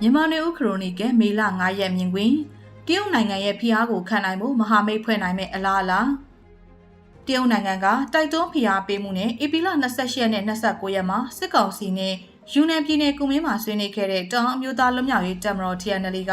မြန်မာနေဦးခရိုနီကယ်မေလ9ရက်မြင်ကွင်းတရုတ်နိုင်ငံရဲ့ဖိအားကိုခံနိုင်မှုမဟာမိတ်ဖွဲ့နိုင်မဲ့အလားအလာတရုတ်နိုင်ငံကတိုက်တွန်းဖိအားပေးမှုနဲ့ဧပြီလ28ရက်နဲ့29ရက်မှာစစ်ကောင်စီနဲ့ယူနန်ပြည်နယ်ကုမင်းမှာဆွေးနွေးခဲ့တဲ့တောင်အမျိုးသားလွတ်မြောက်ရေးတပ်မတော် TNL က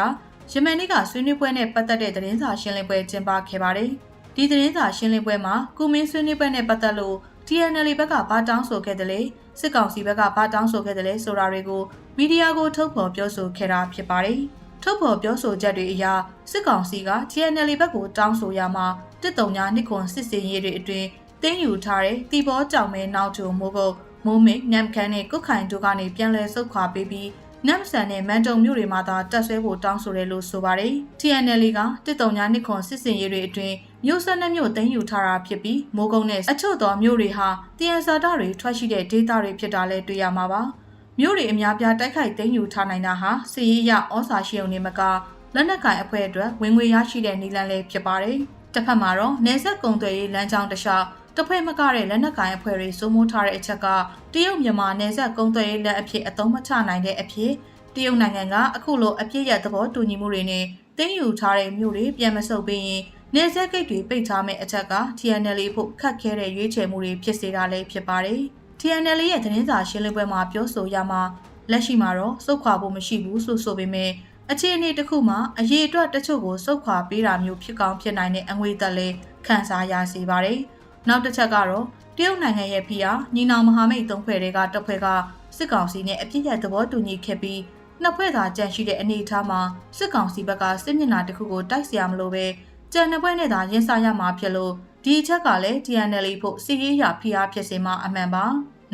ယမန်နေ့ကဆွေးနွေးပွဲနဲ့ပတ်သက်တဲ့သတင်းစာရှင်းလင်းပွဲကျင်းပခဲ့ပါတယ်။ဒီသတင်းစာရှင်းလင်းပွဲမှာကုမင်းဆွေးနွေးပွဲနဲ့ပတ်သက်လို့ TNL ဘက်ကဘာတောင်းဆိုခဲ့တယ်လဲ စစ်ကောင်စီဘက်ကဘာတောင်းဆိုခဲ့တယ်လဲဆိုတာတွေကိုမီဒီယာကိုထုတ်ဖော်ပြောဆိုခဲ့တာဖြစ်ပါတယ်။ထုတ်ဖော်ပြောဆိုချက်တွေအရစစ်ကောင်စီက TNL ဘက်ကိုတောင်းဆိုရမှာတစ်တုံညာနှစ်ခွန်စစ်စင်ရေးတွေအတွင်းတင်းယူထားတဲ့တီဘောကြောင်မဲနောက်ထုံမိုးကုတ်မိုးမိတ်နမ်ခန်နဲ့ကုတ်ခိုင်တို့ကနေပြန်လည်ဆုတ်ခွာပေးပြီးနမ်ဆန်နဲ့မန်တုံမြို့တွေမှာသာတက်ဆွဲဖို့တောင်းဆိုတယ်လို့ဆိုပါတယ်။ TNL ကတစ်တုံညာနှစ်ခွန်စစ်စင်ရေးတွေအတွင်း မြို့ဆက်နှစ်မြို့သိမ်းယူထားတာဖြစ်ပြီးမိုးကုတ်နဲ့အချို့သောမြို့တွေဟာတယန်စာတတွေထွက်ရှိတဲ့ဒေသတွေဖြစ်တာလည်းတွေ့ရမှာပါ။မြို့တွေအများပြားတိုက်ခိုက်သိမ်းယူထားနိုင်တာဟာစီရေးရဩစာရှိုံနေမကလက်နက်ကင်အဖွဲ့အတွက်ဝင်ငွေရရှိတဲ့နည်းလမ်းလေးဖြစ်ပါတယ်။တစ်ဖက်မှာတော့နေဆက်ကုံသွယ်ရေးလမ်းကြောင်းတစ်လျှောက်တစ်ဖွဲ့မကတဲ့လက်နက်ကိုင်အဖွဲ့တွေစိုးမိုးထားတဲ့အချက်ကတရုတ်မြန်မာနယ်စပ်ကုံသွယ်ရေးလက်အဖြစ်အသုံးမချနိုင်တဲ့အဖြစ်တရုတ်နိုင်ငံကအခုလိုအပြစ်ရသဘောတူညီမှုတွေနဲ့တင်းယူထားတဲ့မြို့တွေပြန်မဆုတ်ပေးရင် နေဆက်ဂိတ်တွေပိတ်ထားမဲ့အချက်က TNL ဖို့ခက်ခဲတဲ့ရွေးချယ်မှုတွေဖြစ်စေတာလည်းဖြစ်ပါတယ်။ TNL ရဲ့သတင်းစာရှင်းလင်းပွဲမှာပြောဆိုရမှာလက်ရှိမှာတော့စုခွာဖို့မရှိဘူးဆိုဆိုပေမဲ့အခြေအနေတစ်ခုမှာအရေးအတွက်တချို့ကိုစုခွာပေးတာမျိုးဖြစ်ကောင်းဖြစ်နိုင်တဲ့အငွေသက်လည်းခံစားရစေပါတယ်။နောက်တစ်ချက်ကတော့တရုတ်နိုင်ငံရဲ့ဖိအားညီနောင်မဟာမိတ်သုံးဖွဲ့တွေကတပ်ဖွဲ့ကစစ်ကောင်စီနဲ့အပြစ်ရသဘောတူညီခဲ့ပြီးနှစ်ဖွဲ့သာကြန့်ရှိတဲ့အနေအထားမှာစစ်ကောင်စီဘက်ကစစ်မျက်နှာတစ်ခုကိုတိုက်စရာမလိုပဲ ကြံနှစ်ဖွဲ့နဲ့သာရင်ဆိုင်ရမှာဖြစ်လို့ဒီအချက်ကလည်း TNL ဖို့စီရေးရဖိအားဖြစ်စေမှာအမှန်ပါ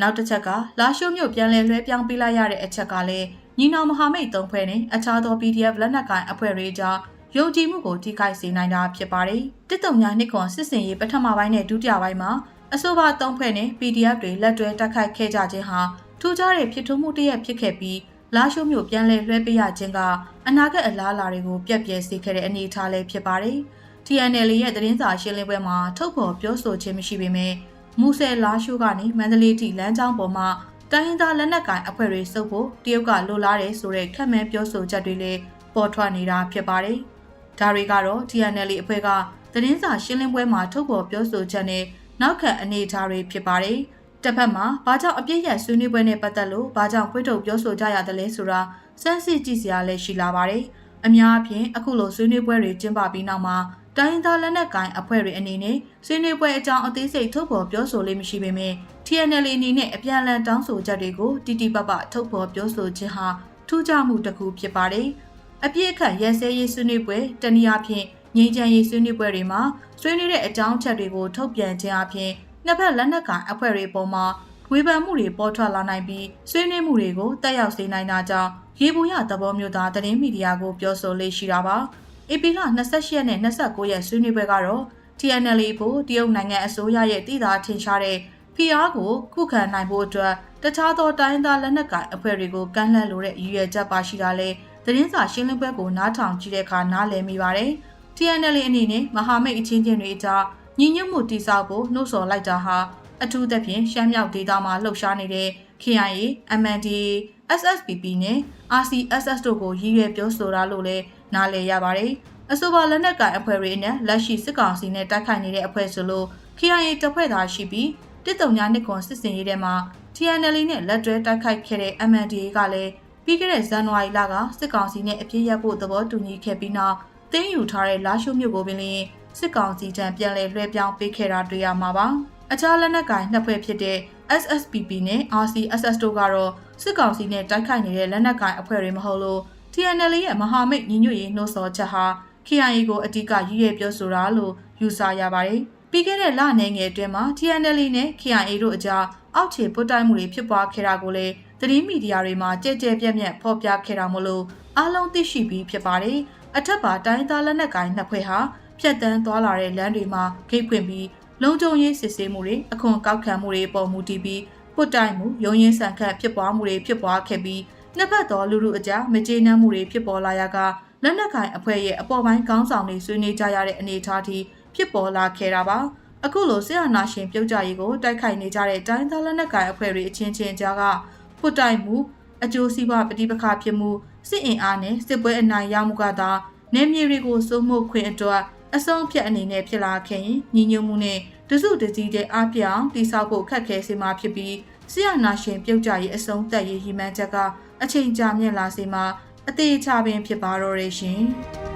နောက်တစ်ချက်ကလာရှိုးမြို့ပြန်လည်လွှဲပြောင်းပေးလိုက်ရတဲ့အချက်ကလည်းညီနောင်မဟာမိတ်သုံးဖွဲ့နဲ့အခြားသော PDF လက်နက်ကိုင်အဖွဲ့တွေကြားယုံကြည်မှုကိုထိခိုက်စေနိုင်တာဖြစ်ပါတယ်တစ်တုံညာနှစ်ခွန်စစ်စင်ရေးပထမပိုင်းနဲ့ဒုတိယပိုင်းမှာအဆိုပါသုံးဖွဲ့နဲ့ PDF တွေလက်တွဲတိုက်ခိုက်ခဲ့ကြခြင်းဟာထူးခြားတဲ့ဖြစ်ထွန်းမှုတစ်ရပ်ဖြစ်ခဲ့ပြီးလာရှိုးမြို့ပြန်လည်လွှဲပေးရခြင်းကအနာဂတ်အလားအလာတွေကိုပြက်ပြဲစေခဲ့တဲ့အနေအထားလေးဖြစ်ပါတယ်။ TNL ရဲ့သတင်းစာရှင်းလင်းပွဲမှာထုတ်ဖော်ပြောဆိုခြင်းမရှိပေမဲ့မူဆယ်လာရှိုးကနေမန္တလေးထိလမ်းကြောင်းပေါ်မှာတိုင်းရင်းသားလက်နက်ကိုင်အဖွဲ့တွေစုပ်ဖို့တရုတ်ကလိုလားတယ်ဆိုတဲ့ခက်မဲပြောဆိုချက်တွေလည်းပေါ်ထွက်နေတာဖြစ်ပါတယ်။ဒါတွေကတော့ TNL အဖွဲ့ကသတင်းစာရှင်းလင်းပွဲမှာထုတ်ဖော်ပြောဆိုချက်နဲ့နောက်ခံအနေအထားတွေဖြစ်ပါတယ်။တစ်ဖက်မှာဘာကြောင့်အပြည့်ရဆွေးနွေးပွဲနဲ့ပတ်သက်လို့ဘာကြောင့်ဖွင့်ထုတ်ပြောဆိုကြရတယ်လဲဆိုတာစမ်းစစ်ကြည့်စရာလည်းရှိလာပါတယ်။အများအပြားအခုလိုဆွေးနွေးပွဲတွေကျင်းပပြီးနောက်မှာ တိုင်းသားလက်နက်ကိုင်အဖွဲ့တွေအနေနဲ့ဆွေးနွေးပွဲအကြောင်းအသေးစိတ်ထုတ်ဖော်ပြောဆိုလေးမရှိပေမဲ့ TNL အနေနဲ့အပြန်အလှန်တောင်းဆိုချက်တွေကိုတိတိပပထုတ်ဖော်ပြောဆိုခြင်းဟာထူးခြားမှုတစ်ခုဖြစ်ပါတယ်။အပြည့်အခက်ရဲစဲရေးဆွေးနွေးပွဲတနည်းအားဖြင့်ငြိမ်းချမ်းရေးဆွေးနွေးပွဲတွေမှာဆွေးနွေးတဲ့အကြောင်းအချက်တွေကိုထုတ်ပြန်ခြင်းအပြင်နှစ်ဖက်လက်နက်ကိုင်အဖွဲ့တွေပေါ်မှာဝေဖန်မှုတွေပေါ်ထွက်လာနိုင်ပြီးဆွေးနွေးမှုတွေကိုတက်ရောက်စေနိုင်တာကြောင့်ရေပူရသဘောမျိုးသားသတင်းမီဒီယာကိုပြောဆိုလေးရှိတာပါ။ AP လ28ရက်နဲ့29ရက်ဆွေးနွေးပွဲကတော့ TNL ဖို့တရုတ်နိုင်ငံအစိုးရရဲ့တည်တာထင်ရှားတဲ့ PR ကိုခုခံနိုင်ဖို့အတွက်တခြားသောတိုင်းသားလက်နက်ကိုင်အဖွဲ့တွေကိုကန့်လန့်လိုတဲ့ရည်ရွယ်ချက်ပါရှိတာလေသတင်းစာရှင်းလင်းပွဲကိုနားထောင်ကြည့်တဲ့အခါနားလည်မိပါတယ်။ TNL အနေနဲ့မဟာမိတ်အချင်းချင်းတွေအကြားညီညွတ်မှုတည်ဆောက်ဖို့နှိုးဆော်လိုက်တာဟာအထူးသဖြင့်ရှမ်းမြောက်ဒေသမှာလှုပ်ရှားနေတဲ့ KIA, MNDAA, SSPP နဲ့ RCSS တို့ကိုရည်ရွယ်ပြောဆိုတာလို့လည်းနားလည်ရပါတယ်။အဆိုပါလက်နက်ကိုင်အဖွဲ့တွေနဲ့လက်ရှိစစ်ကောင်စီနဲ့တိုက်ခိုက်နေတဲ့အဖွဲ့ဆိုလို့ KIA တပ်ဖွဲ့သားရှိပြီးတစ်တုံညာနှစ်ခွန်စစ်စင်ရေးထဲမှာ TNL နဲ့လက်တွဲတိုက်ခိုက်ခဲ့တဲ့ MNDAA ကလည်းပြီးခဲ့တဲ့ဇန်နဝါရီလကစစ်ကောင်စီနဲ့အပြစ်ရဖို့သဘောတူညီခဲ့ပြီးနောက်တင်းယူထားတဲ့လာရှုမြို့ကိုပင်လင်းစစ်ကောင်စီတံပြန်လည်လွှဲပြောင်းပေးခဲ့တာတွေ့ရမှာပါ။ အခြားလက်နက်ကိုင်နှစ်ဖွဲ့ဖြစ်တဲ့ SSPP နဲ့ RCSS တို့ကတော့စစ်ကောင်စီနဲ့တိုက်ခိုက်နေတဲ့လက်နက်ကိုင်အဖွဲ့တွေမဟုတ်လို့ TNL ရဲ့မဟာမိတ်ညီညွတ်ရေးနှိုးဆော်ချက်ဟာ KIA ကိုအဓိကရည်ရွယ်ပြောဆိုတာလို့ယူဆရပါတယ်။ပြီးခဲ့တဲ့လနေငယ်အတွင်းမှာ TNL နဲ့ KIA တို့အကြားအောက်ခြေပုတ်တိုက်မှုတွေဖြစ်ပွားခဲ့တာကိုလည်းသတင်းမီဒီယာတွေမှာကြဲကြဲပြန့်ပြန့်ဖော်ပြခဲ့တာမို့လို့အားလုံးသိရှိပြီးဖြစ်ပါတယ်။အထက်ပါတိုင်းသားလက်နက်ကိုင်နှစ်ဖွဲ့ဟာဖြတ်တန်းသွားလာတဲ့လမ်းတွေမှာဂိတ်ဖွင့်ပြီး လုံခြုံရေးစစ်ဆေးမှုတွေအခွန်ကောက်ခံမှုတွေပေါ်မူတည်ပြီးပုတ်တိုက်မှုရုံရင်းဆန်ခတ်ဖြစ်ပွားမှုတွေဖြစ်ပွားခဲ့ပြီးနှစ်ဖက်သောလူလူအကြားမကျေနပ်မှုတွေဖြစ်ပေါ်လာရကလက်နက်ကိုင်အဖွဲ့ရဲ့အပေါ်ပိုင်းကောင်းဆောင်တွေဆွေးနွေးကြရတဲ့အနေအထားထိဖြစ်ပေါ်လာခဲ့တာပါအခုလိုဆရာနာရှင်ပြုတ်ကြရေးကိုတိုက်ခိုက်နေကြတဲ့တိုင်းသားလက်နက်ကိုင်အဖွဲ့တွေအချင်းချင်းကြားကပုတ်တိုက်မှုအကျိုးစီးပွားပဋိပက္ခဖြစ်မှုစစ်အင်အားနဲ့စစ်ပွဲအနိုင်ရမှုကသာနေမြေတွေကိုစိုးမိုးခွင့်အတွက် အဆုံးဖြတ်အနေနဲ့ဖြစ်လာခဲ့ရင်ညီညွတ်မှုနဲ့တစုတစည်းတဲ့အပြအောင်တိဆောက်ဖို့ခက်ခဲစေမှာဖြစ်ပြီးဆရာနာရှင်ပြုတ်ကြရေးအဆုံးသက်ရေးဟိမှန်းချက်ကအချိန်ကြာမြင့်လာစေမှာအသေးချပင်ဖြစ်ပါတော့ရရှင်။